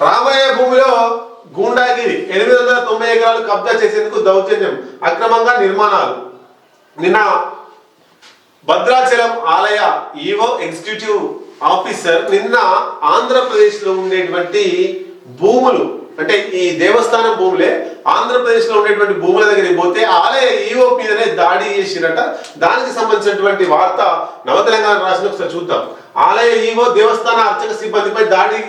రాబోయే భూమిలో గూండాగిరి ఎనిమిది వందల తొంభై ఎకరాలు కబ్జా చేసేందుకు దౌర్జన్యం అక్రమంగా నిర్మాణాలు. నిన్న భద్రాచలం ఆలయ ఈవో ఎగ్జిక్యూటివ్ ఆఫీసర్ నిన్న ఆంధ్రప్రదేశ్లో ఉండేటువంటి భూములు అంటే ఈ దేవస్థానం భూములే ఆంధ్రప్రదేశ్లో ఉండేటువంటి భూముల దగ్గరికి పోతే ఆలయ ఈవో మీదనే దాడి చేసిరట దానికి సంబంధించినటువంటి వార్త నవ తెలంగాణ రాసిన ఒకసారి చూద్దాం. ఆలయ ఈవో దేవస్థాన అర్చక సిబ్బందిపై దాడి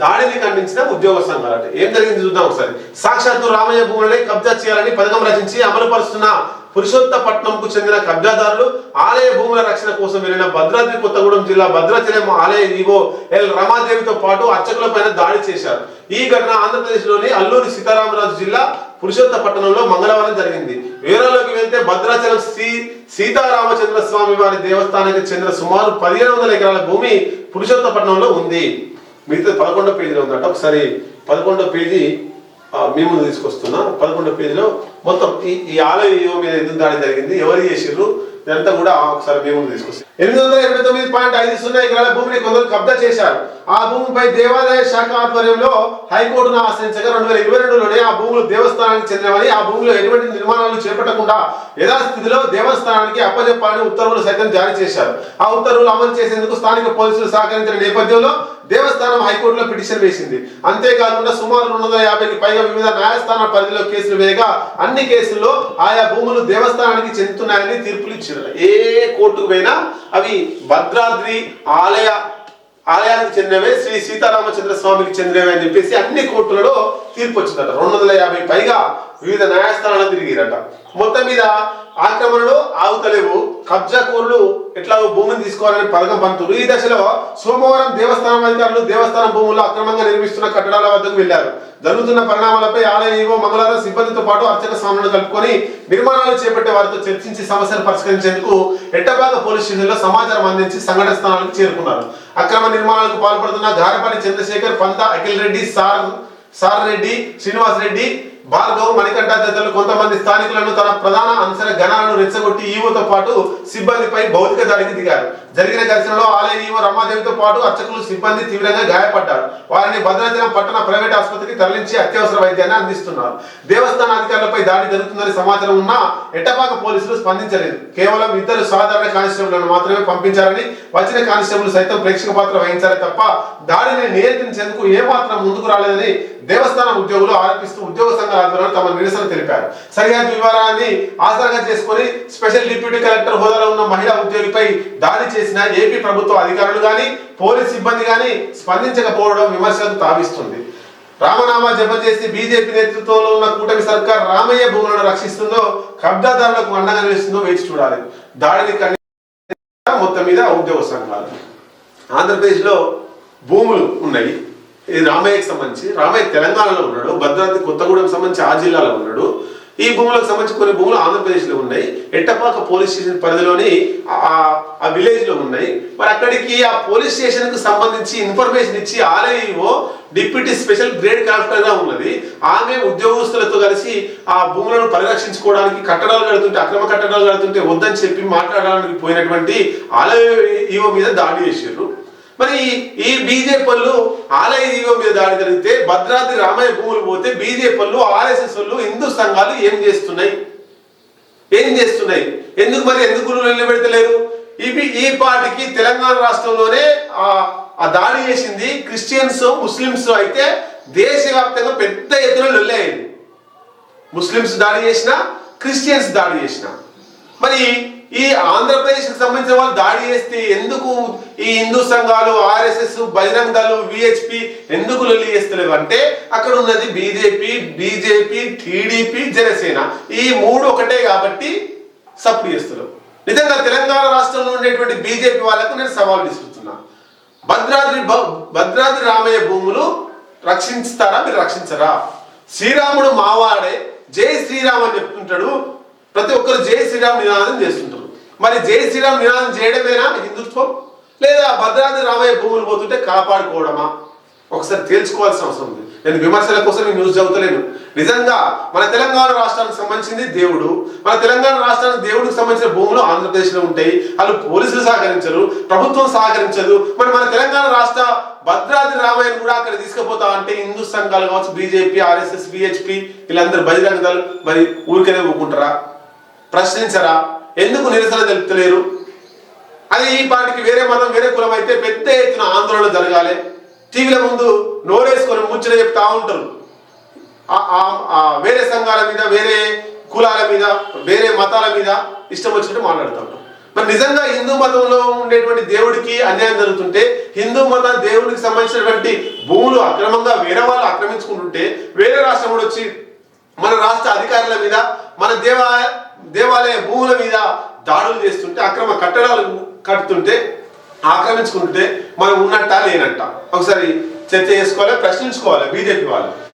దాడిని ఖండించిన ఉద్యోగ సంఘాలట ఏం జరిగింది చూద్దాం ఒకసారి. సాక్షాత్తు రామయ్య భూములనే కబ్జా చేయాలని పథకం రచించి అమలుపరుస్తున్న పురుషోత్తపట్నంకు చెందిన కబ్జాదారులు ఆలయ భూముల రక్షణ కోసం వెళ్ళిన భద్రాద్రి కొత్తగూడెం జిల్లా భద్రాచలం ఆలయ ఈవో ఎల్ రమాదేవితో పాటు అర్చకులపైన దాడి చేశారు. ఈ ఘటన ఆంధ్రప్రదేశ్లోని అల్లూరి సీతారామరాజు జిల్లా పురుషోత్తపట్నంలో మంగళవారం జరిగింది. వివరాల్లోకి వెళ్తే భద్రాచలం శ్రీ సీతారామచంద్ర స్వామి వారి దేవస్థానానికి చెందిన సుమారు పదిహేను వందల ఎకరాల భూమి పురుషోత్తపట్నంలో ఉంది. మిగతా పదకొండో పేజీలో ఉందట. ఒకసారి పదకొండో పేజీ మీ ముందు తీసుకొస్తున్నా. పదకొండో పేజీలో మొత్తం ఈ ఈ ఆలయం మీద ఎందుకు దాడి జరిగింది ఎవరు చేసిర్రు ఇదంతా కూడా ఒకసారి మీ ముందు తీసుకొస్తాం. ఎనిమిది వందల ఎనభై తొమ్మిది పాయింట్ ఐదు సున్నా ఎకరాల భూమిని కొందరు కబ్జా చేశారు. ఆ భూమిపై దేవాదాయ శాఖ ఆధ్వర్యంలో హైకోర్టును ఆశ్రయించగా రెండు వేల ఇరవై రెండులోనే ఆ భూములు దేవస్థానానికి చెందినవని ఆ భూమిలో ఎటువంటి నిర్మాణాలు చేపట్టకుండా యథాస్థితిలో దేవస్థానానికి అప్పజెప్పాలని ఉత్తర్వులు సైతం జారీ చేశారు. ఆ ఉత్తర్వులు అమలు చేసేందుకు స్థానిక పోలీసులు సహకరించిన నేపథ్యంలో దేవస్థానం హైకోర్టులో పిటిషన్ వేసింది. అంతేకాకుండా సుమారు రెండు వందల యాభైకి పైగా వివిధ న్యాయస్థాన పరిధిలో కేసులు వేయగా అన్ని కేసుల్లో ఆయా భూములు దేవస్థానానికి చెందుతున్నాయని తీర్పులు ఇచ్చిన ఏ కోర్టుకు పోయినా అవి భద్రాద్రి ఆలయ ఆలయానికి చెందినవే శ్రీ సీతారామచంద్ర స్వామికి చెందినవే అని చెప్పేసి అన్ని కోర్టులలో తీర్పు వచ్చిందట. రెండు వందల యాభై పైగా వివిధ న్యాయస్థానాలు తిరిగిరట. మొత్తం మీద ఆక్రమణలు ఆగుతలేవు. కబ్జాకోరులు ఎట్లా భూమిని తీసుకోవాలని పథకం పంతులు ఈ దశలో సోమవారం దేవస్థానం అధికారులు దేవస్థానం భూముల్లో అక్రమంగా నిర్మిస్తున్న కట్టడాల వద్దకు వెళ్ళారు జరుగుతున్న పరిణామాలపై ఆలయ ఈవో మంగళవారం సిబ్బందితో పాటు అర్చక స్వాములను కలుపుకొని నిర్మాణాలు చేపట్టే వారితో చర్చించి సమస్యను పరిష్కరించేందుకు ఎట్టబాగ పోలీస్ స్టేషన్లో సమాచారం అందించి సంఘటన స్థానానికి చేరుకున్నారు. అక్రమ నిర్మాణాలకు పాల్పడుతున్న గారపాటి చంద్రశేఖర్ పంత అఖిల్ రెడ్డి సార్ సార్ రెడ్డి శ్రీనివాస్ రెడ్డి భార్గవ్ మణికంఠ తదితరులు కొంతమంది స్థానికులను తన ప్రధాన అంశ గణాలను రెచ్చగొట్టి ఈవోతో పాటు సిబ్బందిపై భౌతిక దాడికి దిగారు. జరిగిన ఘర్షణలో ఆలయ ఈవో రమాదేవితో పాటు అర్చకులు సిబ్బంది తీవ్రంగా గాయపడ్డారు. వారిని భద్రాచలం పట్టణ ప్రైవేట్ ఆసుపత్రికి తరలించి అత్యవసర వైద్యాన్ని అందిస్తున్నారు. దేవస్థాన అధికారులపై దాడి జరుగుతుందని సమాచారం ఉన్నా ఎట్టపాక పోలీసులు స్పందించలేదు. కేవలం ఇద్దరు సాధారణ కానిస్టేబుల్లను మాత్రమే పంపించారని వచ్చిన కానిస్టేబుల్ సైతం ప్రేక్షక పాత్ర వహించారే తప్ప దాడిని నియంత్రించేందుకు ఏమాత్రం ముందుకు రాలేదని దేవస్థాన ఉద్యోగులు ఆరోపిస్తూ ఉద్యోగ సంఘాల ఆధ్వర్యంలో తమ నిరసన తెలిపారు. సరిహద్దు వివరాన్ని ఆధారంగా చేసుకొని స్పెషల్ డిప్యూటీ కలెక్టర్ హోదాలో ఉన్న మహిళా ఉద్యోగిపై దాడి చేసి చేసిన ఏపీ ప్రభుత్వ అధికారులు కానీ పోలీస్ సిబ్బంది కానీ స్పందించకపోవడం విమర్శలకు తావిస్తుంది. రామనామా జపం చేసి బీజేపీ నేతృత్వంలో ఉన్న కూటమి సర్కార్ రామయ్య భూములను రక్షిస్తుందో కబ్జాదారులకు అండగా నిలుస్తుందో వేచి చూడాలి. దాడిని ఖండి మొత్తం మీద ఉద్యోగ సంఘాలు. ఆంధ్రప్రదేశ్లో భూములు ఉన్నాయి. ఇది రామయ్యకి సంబంధించి. రామయ్య తెలంగాణలో ఉన్నాడు. భద్రాద్రి కొత్తగూడెం సంబంధించి ఆ జిల్లాలో ఉన్నాడు. ఈ భూములకు సంబంధించి కొన్ని భూములు ఆంధ్రప్రదేశ్లో ఉన్నాయి. ఎట్టపాక పోలీస్ స్టేషన్ పరిధిలోని ఆ- ఆ ఉన్నాయి. మరి అక్కడికి ఆ పోలీస్ స్టేషన్కు సంబంధించి ఇన్ఫర్మేషన్ ఇచ్చి ఆర్ఐఓ డిప్యూటీ స్పెషల్ గ్రేడ్ కలెక్టర్గా ఉన్నది. ఆమె ఉద్యోగస్తులతో కలిసి ఆ భూములను పరిరక్షించుకోవడానికి కట్టడాలు కడుతుంటే అక్రమ కట్టడాలు కడుతుంటే వద్దని చెప్పి మాట్లాడడానికి పోయినటువంటి ఆలయ ఈవో మీద దాడి చేసారు మరి ఈ బీజే పళ్ళు ఆలయ ఈవో మీద దాడి జరిగితే భద్రాద్రి రామయ్య భూములు పోతే బీజే పళ్ళు ఆర్ఎస్ఎస్ హిందూ సంఘాలు ఏం చేస్తున్నాయి? ఏం చేస్తున్నాయి? ఎందుకు మరి ఎందుకు నిలబెడతలేరు? ఇవి ఈ పార్టీకి తెలంగాణ రాష్ట్రంలోనే ఆ దాడి చేసింది క్రిస్టియన్స్ ముస్లిమ్స్ అయితే దేశవ్యాప్తంగా పెద్ద ఎత్తున లొల్లేయండి ముస్లిమ్స్ దాడి చేసిన క్రిస్టియన్స్ దాడి చేసిన. మరి ఈ ఆంధ్రప్రదేశ్కి సంబంధించిన వాళ్ళు దాడి చేస్తే ఎందుకు ఈ హిందూ సంఘాలు ఆర్ఎస్ఎస్ బజరంగ్ దళ్ విహెచ్పి ఎందుకు లొల్లి చేస్తలేవు అంటే అక్కడ ఉన్నది బీజేపీ బీజేపీ టీడీపీ జనసేన. ఈ మూడు ఒకటే కాబట్టి సపోర్ట్ చేస్తున్నారు నిజంగా తెలంగాణ రాష్ట్రంలో ఉండేటువంటి బీజేపీ వాళ్ళకు నేను సవాల్ విసురుతున్నా. భద్రాద్రి భ- భద్రాద్రి రామయ్య భూములు రక్షిస్తారా మీరు రక్షించరా? శ్రీరాముడు మావాడే జై శ్రీరామ్ అని చెప్తుంటాడు. ప్రతి ఒక్కరు జై శ్రీరామ్ నినాదం చేస్తుంటారు. మరి జై శ్రీరామ్ నినాదం చేయడమేనా? హిందుత్వం? లేదా భద్రాద్రి రామయ్య భూములు పోతుంటే కాపాడుకోవడమా? ఒకసారి తేల్చుకోవాల్సిన అవసరం ఉంది. నేను విమర్శల కోసం నేను న్యూస్ చదువుతలేను. నిజంగా మన తెలంగాణ రాష్ట్రానికి సంబంధించింది దేవుడు. మన తెలంగాణ రాష్ట్రానికి దేవుడికి సంబంధించిన భూములు ఆంధ్రప్రదేశ్లో ఉంటాయి. వాళ్ళు పోలీసులు సహకరించరు ప్రభుత్వం సహకరించదు. మరి మన తెలంగాణ రాష్ట్ర భద్రాద్రి రామయ్య కూడా అక్కడ తీసుకుపోతా అంటే హిందూ సంఘాలు కావచ్చు బీజేపీ ఆర్ఎస్ఎస్ బిహెచ్పి వీళ్ళందరూ బహిరంగ మరి ఊరికనే ఊరుకుంటారా? ప్రశ్నించరా? ఎందుకు నిరసన తెలుపుతలేరు? అది ఈ పార్టీకి వేరే మతం వేరే కులం అయితే పెద్ద ఎత్తున ఆందోళన జరగాలి. టీవీల ముందు నోరేసుకొని ముచ్చట చెప్తా ఉంటారు. వేరే సంఘాల మీద వేరే కులాల మీద వేరే మతాల మీద ఇష్టం వచ్చినట్టు మాట్లాడుతూ ఉంటాం. మరి నిజంగా హిందూ మతంలో ఉండేటువంటి దేవుడికి అన్యాయం జరుగుతుంటే హిందూ మతం దేవుడికి సంబంధించినటువంటి భూములు అక్రమంగా వేరే వాళ్ళు ఆక్రమించుకుంటుంటే వేరే రాష్ట్రం కూడా వచ్చి మన రాష్ట్ర అధికారుల మీద మన దేవా దేవాలయ భూముల మీద దాడులు చేస్తుంటే అక్రమ కట్టడాలు కడుతుంటే ఆక్రమించుకుంటుంటే మనం ఉన్నట్ట లేనట్ట. ఒకసారి చర్చ చేసుకోవాలి ప్రశ్నించుకోవాలి బీజేపీ వాళ్ళు?